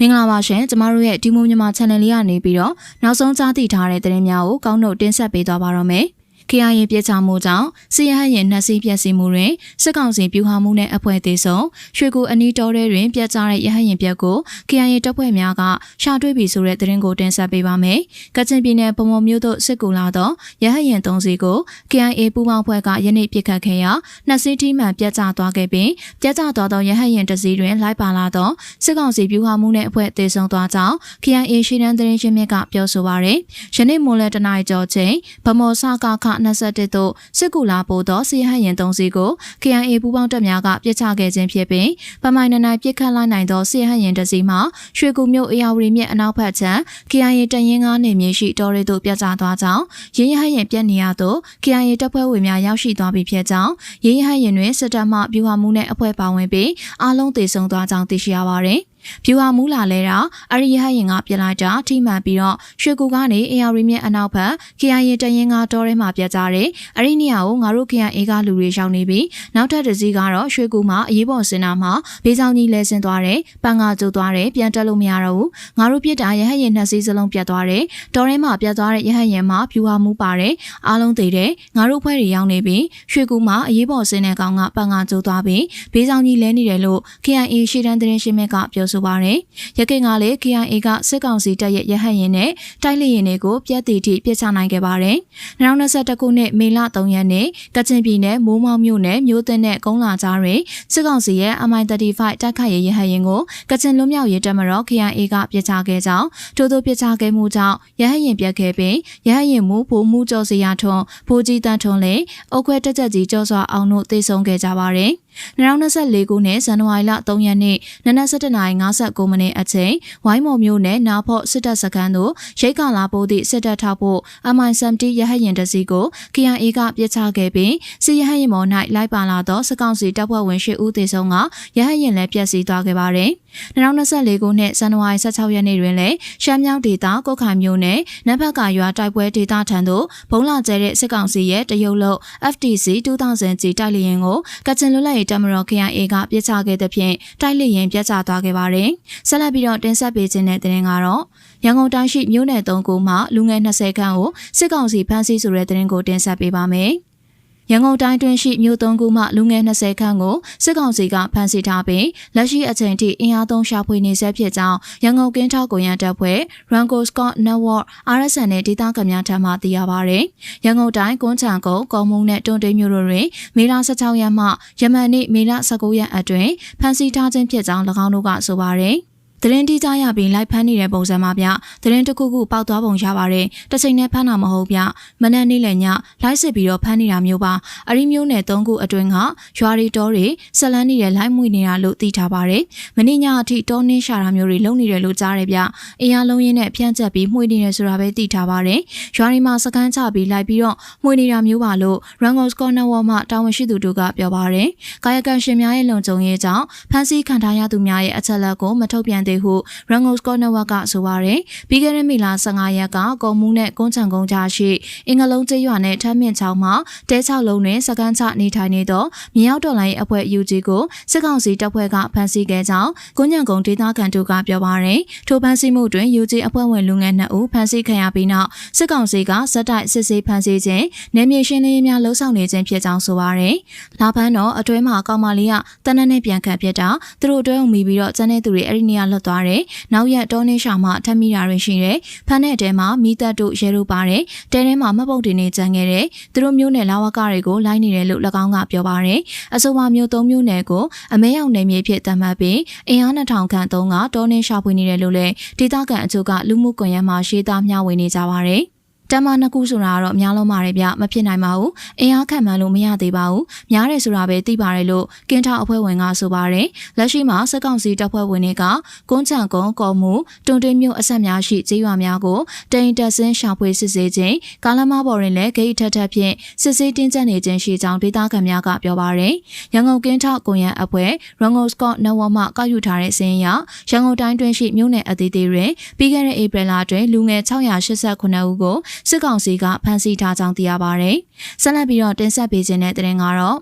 မင်္ဂလာပါရှင်ကျမတို့ရဲ့ဒီမိုမြန်မာ channel လေးကနေပြီးတော့နောက်ဆုံးကြားသိထားတဲ့သတင်းများကိုကောင်းတို့တင်ဆက်ပေးသွားပါတော့မယ်။ KIA ပြည်ချမှုကြောင့်စီရဟတ်ရင်နှက်စီးပြက်စီးမှုတွင်စစ်ကောင်စီပြူဟာမှုနဲ့အဖွဲ့သေးဆုံးရွှေကူအနီးတော်ထဲတွင်ပြက်ကြားတဲ့ရဟတ်ရင်ပြက်ကို KIA တပ်ဖွဲ့များကရှာတွေ့ပြီဆိုတဲ့သတင်းကိုတင်ဆက်ပေးပါမယ်။ကချင်ပြည်နယ်ဗမော်မြို့သို့စစ်ကူလာသောရဟတ်ရင်၃စီးကို KIA ပူးပေါင်းဖွဲ့ကယနေ့ပြစ်ခတ်ခဲ့ရာနှက်စီးထီးမှန်ပြက်ကျသွားခဲ့ပြီးပြက်ကျသွားသောရဟတ်ရင်တစ်စီးတွင်လိုက်ပါလာသောစစ်ကောင်စီပြူဟာမှုနဲ့အဖွဲ့သေးဆုံးသွားကြောင်း KIA ရှီတန်းသတင်းရှင်မြစ်ကပြောဆိုပါရယ်။ယနေ့မိုးလဲတနင်္လာကျော်ချိန်ဗမော်စကခ21သို့စစ်ကူလာပို့သောစီဟန်ရင်၃စီးကို KIA ပူးပေါင်းတပ်များကပြစ်ချခဲ့ခြင်းဖြစ်ပြီးပမိုင်နနိုင်ပြစ်ခတ်လိုက်နိုင်သောစီဟန်ရင်တစ်စီးမှရွှေကူမြို့အရာဝတီမြစ်အနောက်ဘက်ခြမ်း KIA တရင်ကားနေမြေရှိတော်ရီသို့ပြတ်ကျသွားကြောင်းရင်းရဟတ်ရင်ပြက်နေရသို့ KIA တပ်ဖွဲ့ဝင်များရောက်ရှိသွားပြီဖြစ်ကြောင်းရင်းရဟတ်ရင်တွင်စစ်တပ်မှပြူဟာမှုနဲ့အဖွဲ့ပါဝင်ပြီးအားလုံးတည်ဆုံသွားကြောင်းသိရှိရပါသည် ဖြူဟာမူလာလဲတာအရိယဟရင်ကပြလိုက်တာထိမှန်ပြီးတော့ရွှေကူကနေအေယာရီမြက်အနောက်ဘက် KIA တရင်ကတော်ထဲမှာပြတ်ကြတယ်။အဲ့ဒီနေရာကိုငါတို့ KIA ကလူတွေရှောင်နေပြီးနောက်ထပ်တစ်စီးကတော့ရွှေကူမှာအရေးပေါ်စင်တာမှာဘေးဆောင်ကြီးလဲဆင်းသွားတယ်။ပန်ကကျိုးသွားတယ်ပြန်တက်လို့မရတော့ဘူး။ငါတို့ပြစ်တာရဟရင်နှစ်စီးစလုံးပြတ်သွားတယ်။တော်ထဲမှာပြတ်သွားတဲ့ရဟရင်မှာဖြူဟာမူပါတယ်။အားလုံးသေးတယ်။ငါတို့ဖွဲ့တွေရောက်နေပြီးရွှေကူမှာအရေးပေါ်စင်တဲ့ကောင်ကပန်ကကျိုးသွားပြီးဘေးဆောင်ကြီးလဲနေတယ်လို့ KIA ရှေ့တန်းသတင်းရှင်းမြစ်ကပြောဆိုပါတယ်။ရခိုင်ကလည်း KIA ကစစ်ကောင်စီတပ်ရဲ့ရဟတ်ရင်နဲ့တိုက်လေရင်တွေကိုပြက်တီတီပြစ်ချနိုင်ခဲ့ပါတယ်။2021ခုနှစ်မေလ3ရက်နေ့ကချင်ပြည်နယ်မိုးမောက်မြို့နယ်မြို့သစ်နဲ့ကုန်းလာကြားတွင်စစ်ကောင်စီရဲ့ MI35 တိုက်ခိုက်ရေးရဟတ်ရင်ကိုကချင်လွတ်မြောက်ရေးတပ်မတော် KIA ကပြစ်ချခဲ့ကြောင်းထို့သောပြစ်ချခဲ့မှုကြောင့်ရဟတ်ရင်ပြက်ခဲ့ပြီးရဟတ်ရင်မူဖို့မှုကြောစရာထွန်းဖိုးကြီးတန်းထွန်းလေအုတ်ခွဲတက်ချက်ကြီးကြောစွာအောင်တို့သိဆုံးခဲ့ကြပါတယ်။ 2024ခုနှစ်ဇန်နဝါရီလ3ရက်နေ့နနက်7:59မိနစ်အချိန်ဝိုင်းမော်မြို့နယ်နာဖော့စစ်တပ်စခန်းသို့ရိတ်ကလာပိုးသည့်စစ်တပ်ထောက်ဖို့ MI70 ရဟတ်ရင်တစီကို KIA ကပြစ်ချခဲ့ပြီးစီရဟတ်ရင်မော်၌လိုက်ပါလာသောစကောက်စီတပ်ဖွဲ့ဝင်၈ဦးသေဆုံးကရဟတ်ရင်လည်းပျက်စီးသွားခဲ့ပါတယ်။ 2024ခုနှစ်ဇန်နဝါရီ16ရက်နေ့တွင်လည်းရှမ်းမြောက်ဒေသကုတ်ခိုင်မြို့နယ်နတ်ဘက်ကရွာတိုက်ပွဲဒေသထံသို့ဘုံလာကျဲတဲ့စစ်ကောင်စီရဲ့တရုတ်လုတ် FTC 2000ကြီးတိုက်လျင်ကိုကချင်လွတ်လပ်ရေးတပ်မတော် KIA ကပြစ်ချခဲ့တဲ့ဖြင့်တိုက်လေရင်ပြတ်ကျသွားခဲ့ပါတယ်။ဆက်လက်ပြီးတော့တင်ဆက်ပေးခြင်းတဲ့တင်ကတော့ရန်ကုန်တိုင်းရှိမြို့နယ်၃ခုမှလူငယ်20ခန့်ကိုစစ်ကောင်စီဖမ်းဆီးဆိုတဲ့တင်ကိုတင်ဆက်ပေးပါမယ်။ ရန်ကုန်တိုင်းတွင်းရှိမြို့သုံးခုမှလူငယ်20ခန့်ကိုစစ်ကောင်စီကဖမ်းဆီးထားပြီးလက်ရှိအချိန်ထိအင်အားသုံးရှာဖွေနေဆဲဖြစ်ကြောင်းရန်ကုန်ကင်းထောက်ကွန်ရက်တပ်ဖွဲ့ Rango Scott Network RSN နဲ့ဒေသခံများထံမှသိရပါဗျ။ရန်ကုန်တိုင်းကွန်းချံကုန်းကော်မုံနဲ့တွန်တိန်မြို့တို့တွင်မေလ16ရက်မှယမန်နေ့မေလ19ရက်အတွင်းဖမ်းဆီးထားခြင်းဖြစ်ကြောင်း၎င်းတို့ကဆိုပါရယ်။ သတင်းတိကျရပြီးလိုက်ဖမ်းနေတဲ့ပုံစံမှာဗျသတင်းတစ်ခုခုပေါက်သွားပုံရပါတယ်တစ်ချိန်နဲ့ဖမ်းတာမဟုတ်ဗျမနက်နေ့လည်းညလိုက်စစ်ပြီးတော့ဖမ်းနေတာမျိုးပါအရီမျိုးနဲ့သုံးခုအတွင်းကရွာရီတော်တွေဆက်လန်းနေတဲ့လိုက်မွေနေတာလို့သိထားပါတယ်မနေ့ညအထိတောနှင်းရှာတာမျိုးတွေလုပ်နေတယ်လို့ကြားတယ်ဗျအင်အားလုံးရင်းနဲ့ဖြန့်ချက်ပြီးမှွေနေတယ်ဆိုတာပဲသိထားပါတယ်ရွာရီမှာစကန်းချပြီးလိုက်ပြီးတော့မှွေနေတာမျိုးပါလို့ Rangos Corner Wall မှတာဝန်ရှိသူတို့ကပြောပါတယ်ကာယကံရှင်များရဲ့လုံခြုံရေးကြောင့်ဖမ်းဆီးခံထားရသူများရဲ့အချက်အလက်ကိုမထုတ်ပြန်သေးဟု Rangos Corner Wall ကဆိုပါတယ်ပြီးခဲ့တဲ့မေလ15ရက်ကကုံမှုနဲ့ကုန်းချံကုန်းကြားရှိအင်္ဂလုံးကျေးရွာနဲ့ထမ်းမြင့်ချောင်းမှာတဲချောက်လုံးနဲ့စကန်းချနေထိုင်နေသောမြေရောက်တော်လိုင်းအဖွဲ့ UG ကိုစစ်ကောင်စီတပ်ဖွဲ့ကဖမ်းဆီးခဲ့ကြောင်းကုန်းညံကုန်းဒေသခံတို့ကပြောပါတယ်ထိုဖမ်းဆီးမှုတွင် UG အဖွဲ့ဝင်လူငယ်2ဦးဖမ်းဆီးခံရပြီးနောက်စစ်ကောင်စီကဇက်တိုက်စစ်ဆေးဖမ်းဆီးခြင်းနယ်မြေရှင်းလင်းရေးများလှုံ့ဆော်နေခြင်းဖြစ်ကြောင်းဆိုပါတယ်လာဖန်းတော့အတွဲမှာကောင်မလေးကတနက်နဲ့ပြန်ခတ်ပြစ်တာသူတို့အတွဲုံမိပြီးတော့ကျန်တဲ့သူတွေအဲ့ဒီနေရာလွတ်သွားတယ်နောက်ရက်တောနေရှာမှထပ်မိတာတွေရှိတယ်ဖမ်းတဲ့တဲမှာမိသက်တို့ရဲတို့ပါတယ်တဲထဲမှာမှတ်ပုံတင်နေကြံခဲ့တယ်သူတို့မျိုးနယ်လာဝကတွေကိုလိုက်နေတယ်လို့၎င်းကပြောပါတယ်အဆိုပါမျိုးသုံးမျိုးနယ်ကိုအမဲရောက်နယ်မြေဖြစ်သတ်မှတ်ပြီးအင်အား2000ခန့်သုံးကတောနေရှာဖွေနေတယ်လို့လည်းဒေသခံအချို့ကလူမှုကွန်ရက်မှာရှေ့သားမျှဝေနေကြပါတယ် တမနှစ်ခုဆိုတာကတော့အများလုံးပါတယ်ဗျမဖြစ်နိုင်ပါဘူးအင်အားခံမှန်းလို့မရသေးပါဘူးများတယ်ဆိုတာပဲသိပါတယ်လို့ကင်းထောက်အဖွဲ့ဝင်ကဆိုပါတယ်လက်ရှိမှာစက်ကောင်စီတပ်ဖွဲ့ဝင်တွေကကုန်းချံကုန်းကော်မှုတွန်တွင်းမြို့အဆက်များရှိကျေးရွာများကိုတိန်တက်ဆင်းရှာဖွေစစ်ဆေးခြင်းကာလမဘော်ရင်လည်းဂိတ်ထက်ထက်ဖြင့်စစ်ဆေးတင်းကျပ်နေခြင်းရှိကြောင်းဒေသခံများကပြောပါတယ်ရန်ကုန်ကင်းထောက်ကွန်ရက်အဖွဲ့ရန်ကုန်စကော့နဝမှကောက်ယူထားတဲ့စင်းရရန်ကုန်တိုင်းတွင်းရှိမြို့နယ်အသီးသီးတွင်ပြီးခဲ့တဲ့ဧပြီလအတွင်းလူငယ်689ဦးကိုစစ်ကောင်စီကဖမ်းဆီးထားကြောင်းသိရပါဗျ။ဆက်လက်ပြီးတော့တင်ဆက်ပေးခြင်းတဲ့တဲ့ရင်ကတော့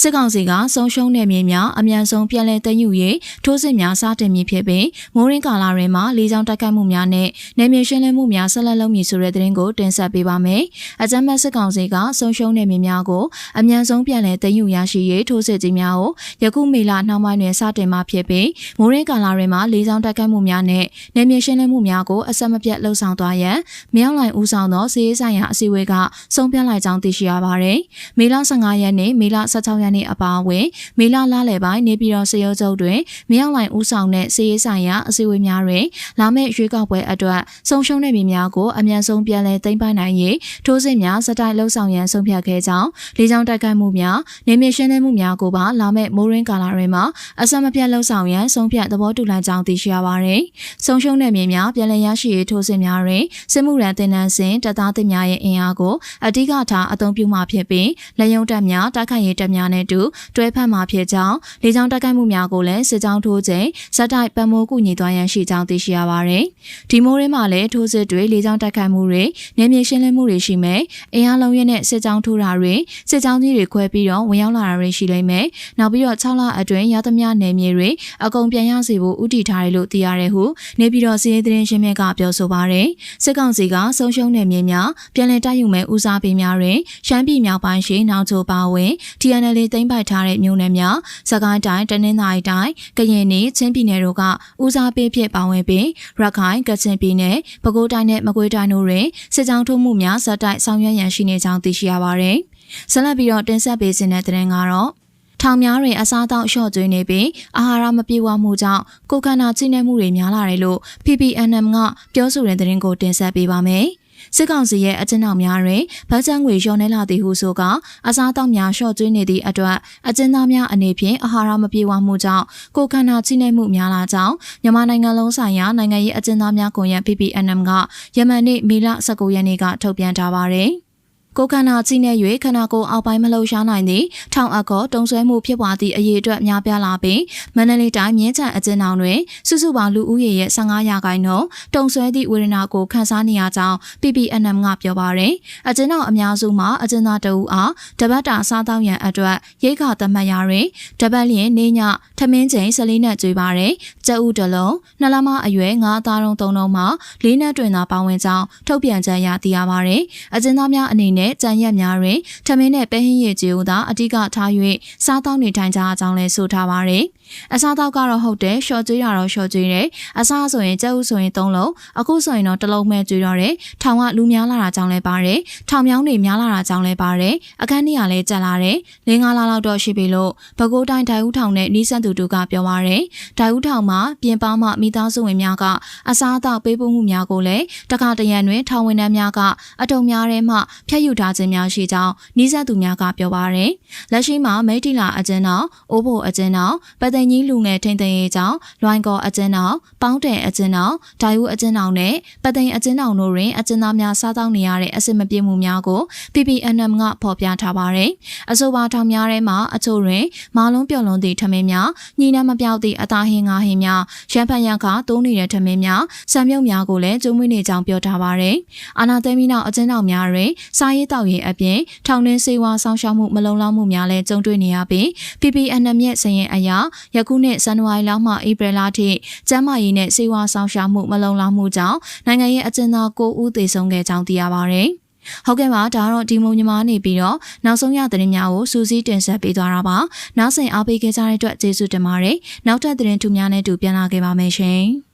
စစ်ကောင်စီကဆုံးရှုံးတဲ့မြေများအမြန်ဆုံးပြန်လည်သိမ်းယူရေးထိုးစစ်များစတင်မည်ဖြစ်ပြီးမိုးရင်းကာလာတွေမှာလေကြောင်းတိုက်ခိုက်မှုများနဲ့နယ်မြေရှင်းလင်းမှုများဆက်လက်လုပ်မည်ဆိုတဲ့သတင်းကိုတင်ဆက်ပေးပါမယ်။အကြမ်းဖက်စစ်ကောင်စီကဆုံးရှုံးတဲ့မြေများကိုအမြန်ဆုံးပြန်လည်သိမ်းယူရရှိရေးထိုးစစ်ကြီးများကိုယခုမေလနှောင်းပိုင်းတွင်စတင်မှာဖြစ်ပြီးမိုးရင်းကာလာတွေမှာလေကြောင်းတိုက်ခိုက်မှုများနဲ့နယ်မြေရှင်းလင်းမှုများကိုအဆက်မပြတ်လှုပ်ဆောင်သွားရန်မြောက်လိုင်ဦးဆောင်သောစီးရေးဆိုင်ရာအစည်းအဝေးကဆုံးဖြတ်လိုက်ကြောင်းသိရှိရပါတယ်။မေလ15ရက်နေ့မေလ16ရက်နေ့အပါအဝင်မေလလလယ်ပိုင်းနေပြည်တော်စေရုပ်ချုပ်တွင်မြောက်လိုင်ဦးဆောင်တဲ့စီးရေးဆိုင်ရာအစည်းအဝေးများတွင်လာမယ့်ရွေးကောက်ပွဲအတွက်ဆုံးရှုံးတဲ့မြေများကိုအမြန်ဆုံးပြန်လည်သိမ်းပိုက်နိုင်ရေးထိုးစစ်များစတိုက်လှုပ်ဆောင်ရန်ဆုံးဖြတ်ခဲ့ကြောင်းလေကြောင်းတိုက်ခိုက်မှုများနေမြေရှင်းလင်းမှုများကိုပါလာမယ့်မိုးရင်းကာလတွင်မှအဆက်မပြတ်လှုပ်ဆောင်ရန်ဆုံးဖြတ်သဘောတူလိုက်ကြောင်းသိရှိရပါတယ်။ဆုံးရှုံးတဲ့မြေများပြန်လည်ရရှိရေးထိုးစစ်များတွင်စစ်မှုရန်တင်နန်းစဉ်တပ်သားသစ်များရဲ့အင်အားကိုအဓိကထားအသုံးပြုမှာဖြစ်ပြီးလက်ယုံတပ်များတိုက်ခိုက်ရေးတပ်များနဲ့တူတွဲဖက်မှာဖြစ်ကြောင်းလေကြောင်းတိုက်ခိုက်မှုများကိုလည်းစစ်ကြောင်းထိုးချိန်ဇက်တိုက်ပံမိုးကူညီသွားရန်ရှိကြောင်းသိရှိရပါတယ်။ဒီမိုးရင်းမှာလည်းထိုးစစ်တွေလေကြောင်းတိုက်ခိုက်မှုတွေနေမြေရှင်းလင်းမှုတွေရှိမယ်။အင်အားလုံးရဲနဲ့စစ်ကြောင်းထိုးတာတွေစစ်ကြောင်းကြီးတွေခွဲပြီးတော့ဝင်ရောက်လာတာတွေရှိလိမ့်မယ်။နောက်ပြီးတော့6လအတွင်းရသမျှနယ်မြေတွေအကုန်ပြန်ရစေဖို့ဥတီထားတယ်လို့သိရတယ်ဟုနေပြည်တော်စီးရေးသတင်းရှင်းမြစ်ကပြောဆိုပါတယ်။စစ်ကောင်စီကဆုံးရှုံးနယ်မြေများပြန်လည်တိုက်ယူမဲ့ဦးစားပေးများတွင်ရှမ်းပြည်မြောက်ပိုင်းရှိနောင်ချိုပါဝင် TNL သိမ်းပိုက်ထားတဲ့မြို့နယ်များစကိုင်းတိုင်းတနင်္သာရီတိုင်းကရင်နဲ့ချင်းပြည်နယ်တို့ကဦးစားပေးဖြစ်ပါဝင်ပြီးရခိုင်ကချင်ပြည်နယ်ပဲခူးတိုင်းနဲ့မကွေးတိုင်းတို့တွင်စစ်ကြောင်းထိုးမှုများဇက်တိုက်ဆောင်ရွက်ရန်ရှိနေကြောင်းသိရှိရပါတယ်။ဆက်လက်ပြီးတော့တင်ဆက်ပေးခြင်းတဲ့တင်ကတော့ထောင်များတွင်အစားအသောက်လျှော့ကျွေးနေပြီးအာဟာရမပြေဝမှုကြောင့်ကိုယ်ခန္ဓာချိနေမှုတွေများလာတယ်လို့ PPNM ကပြောဆိုတဲ့သတင်းကိုတင်ဆက်ပေးပါမယ်။ စစ်ကောင်စီရဲ့အကျဉ်းထောင်များတွင်ဗတ်ချန်ငွေလျော်နေလာသည်ဟုဆိုကအစားအသောက်များလျှော့ကျွေးနေသည့်အတွက်အကျဉ်းသားများအနေဖြင့်အာဟာရမပြေဝမှုကြောင့်ကိုယ်ခန္ဓာချိနေမှုများလာကြောင်းမြန်မာနိုင်ငံလုံးဆိုင်ရာနိုင်ငံရေးအကျဉ်းသားများကွန်ရက် PPNM ကယမန်နေ့မေလ19ရက်နေ့ကထုတ်ပြန်ထားပါတယ်။ ကိုခန္ဓာကြီးနေ၍ခန္ဓာကိုယ်အောက်ပိုင်းမလှုပ်ရှားနိုင်သည့်ထောင်အကောတုံဆွဲမှုဖြစ်ပွားသည့်အရေးအတွက်များပြားလာပြီးမန္တလေးတိုင်းမြင်းချံအကျဉ်းထောင်တွင်စုစုပေါင်းလူဦးရေရဲ့15ရာခိုင်နှုန်းတုံဆွဲသည့်ဝေဒနာကိုခံစားနေရကြောင်း PPNM ကပြောပါရယ်အကျဉ်းထောင်အများစုမှာအကျဉ်းသားတအူအားတပတ်တာစားသောက်ရန်အတွက်ရိတ်ခါသတ်မှတ်ရတွင်တပတ်လျင်နေညထမင်းချိန်၁၄နဲ့ကျွေးပါရယ် ကျအုပ်တလုံးနှလမအရွယ်ငါးသားတုံးသုံးလုံးမှာလေးနဲ့တွင်သာပါဝင်ကြောင်းထုတ်ပြန်ချက်ရသိရပါရယ်အကျဉ်းသားများအနေနဲ့ကြံရက်များတွင်ထမင်းနဲ့ပဲဟင်းရည်ကြီးကိုသာအဓိကထား၍စားတောင်းနေထိုင်ကြအကြောင်းလည်းဆိုထားပါရယ် အစားတောက်ကတော့ဟုတ်တယ်ရှော့ကျွေးတာတော့ရှော့ကျွေးတယ်အစားဆိုရင်ကြက်ဥဆိုရင်၃လုံးအခုဆိုရင်တော့တစ်လုံးပဲကျွေးတော့တယ်ထောင်ကလူများလာတာကြောင့်လည်းပါတယ်ထောင်မြောင်းတွေများလာတာကြောင့်လည်းပါတယ်အခန်းကြီးကလည်းကျက်လာတယ်လင်းကားလာလောက်တော့ရှိပြီလို့ဘကိုးတိုင်းဒိုင်ဦးထောင်နဲ့နီးစပ်သူတို့ကပြောပါရယ်ဒိုင်ဦးထောင်မှာပြင်ပမှမိသားစုဝင်များကအစားအသောက်ပေးပို့မှုများကိုလည်းတခါတရံတွင်ထောင်ဝင်နှန်းများကအတုံများထဲမှဖျက်ယူထားခြင်းများရှိကြောင်းနီးစပ်သူများကပြောပါရယ်လက်ရှိမှာမိတီလာအကျဉ်းတော်အိုးဖို့အကျဉ်းတော်ပသိမ်ကြီးလူငယ်ထိန်သိမ်းရေးကြောင့်လွိုင်းကောအကျဉ်းတော်ပေါင်းတယ်အကျဉ်းတော်ဒိုင်ဦးအကျဉ်းတော်နဲ့ပသိမ်အကျဉ်းတော်တို့တွင်အကျဉ်းသားများစားတောင်းနေရတဲ့အစစ်မပြေမှုများကို PPNM ကဖော်ပြထားပါရယ်အဆိုပါထောင်များထဲမှာအချို့တွင်မာလုံးပြော့လွန်သည့်ထမင်းများညီနှမပြောက်သည့်အသားဟင်းငါဟင်းများရန်ဖန်ရန်ခတိုးနေတဲ့ထမင်းများစံမြုပ်များကိုလည်းကျုံးမွေးနေကြောင်းပြောထားပါရယ်အာနာသိမ်းပြီးနောက်အကျဉ်းတော်များတွင်စားရေးတောက်ရေးအပြင်ထောင်တွင်းစေဝါဆောင်ရှောက်မှုမလုံလောက်မှုများလည်းကြုံတွေ့နေရပြီး PPNM ရဲ့စရင်အရာယခုနှစ်ဇန်နဝါရီလမှဧပြီလထိကျန်းမာရေးနဲ့စေဝါဆောင်ရှောက်မှုမလုံလောက်မှုကြောင့်နိုင်ငံရဲ့အကျဉ်းသား9ဦးသေဆုံးခဲ့ကြောင်းသိရပါဗျ။ဟုတ်ကဲ့ပါဒါတော့ဒီမုံညီမနေပြီးတော့နောက်ဆုံးရသတင်းများကိုစူးစီးတင်ဆက်ပေးသွားတာပါနောက်ဆက်အားပေးခဲ့ကြတဲ့အတွက်ကျေးဇူးတင်ပါတယ်နောက်ထပ်သတင်းထူးများနဲ့တူပြန်လာခဲ့ပါမယ်ရှင်။